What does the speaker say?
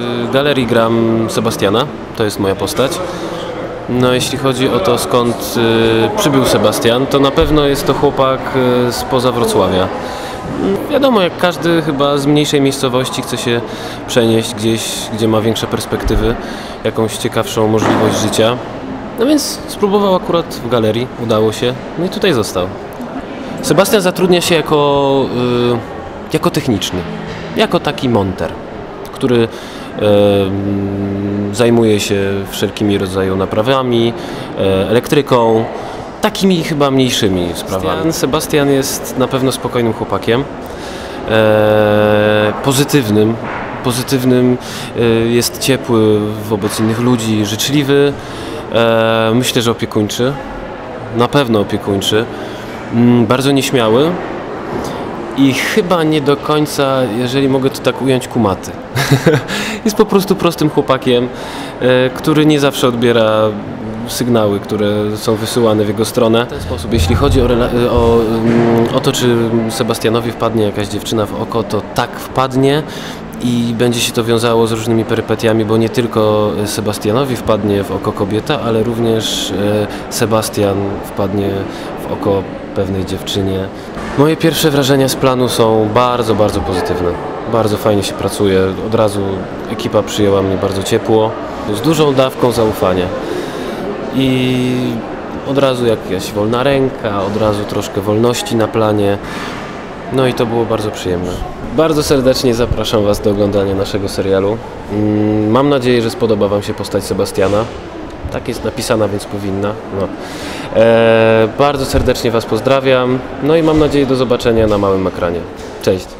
W galerii gram Sebastiana, to jest moja postać. No jeśli chodzi o to skąd y, przybył Sebastian, to na pewno jest to chłopak y, spoza Wrocławia. Wiadomo, jak każdy chyba z mniejszej miejscowości chce się przenieść gdzieś, gdzie ma większe perspektywy, jakąś ciekawszą możliwość życia. No więc spróbował akurat w galerii, udało się, no i tutaj został. Sebastian zatrudnia się jako, y, jako techniczny, jako taki monter, który zajmuje się wszelkimi rodzaju naprawami, e, elektryką, takimi chyba mniejszymi sprawami. Sebastian jest na pewno spokojnym chłopakiem, e, pozytywnym, pozytywnym, e, jest ciepły wobec innych ludzi, życzliwy, myślę, że opiekuńczy, na pewno opiekuńczy, mm, bardzo nieśmiały, i chyba nie do końca, jeżeli mogę to tak ująć, kumaty. jest po prostu prostym chłopakiem, e, który nie zawsze odbiera sygnały, które są wysyłane w jego stronę. W ten sposób, jeśli chodzi o, rela- o, mm, o to, czy Sebastianowi wpadnie jakaś dziewczyna w oko, to tak wpadnie i będzie się to wiązało z różnymi perypetiami, bo nie tylko Sebastianowi wpadnie w oko kobieta, ale również e, Sebastian wpadnie w oko pewnej dziewczynie. Moje pierwsze wrażenia z planu są bardzo, bardzo pozytywne. Bardzo fajnie się pracuje. Od razu ekipa przyjęła mnie bardzo ciepło, z dużą dawką zaufania. I od razu jakaś wolna ręka, od razu troszkę wolności na planie. No i to było bardzo przyjemne. Bardzo serdecznie zapraszam Was do oglądania naszego serialu. Mm, Mam nadzieję, że spodoba Wam się postać Sebastiana. Tak jest napisana, więc powinna. No. E, bardzo serdecznie Was pozdrawiam. No i mam nadzieję do zobaczenia na małym ekranie. Cześć.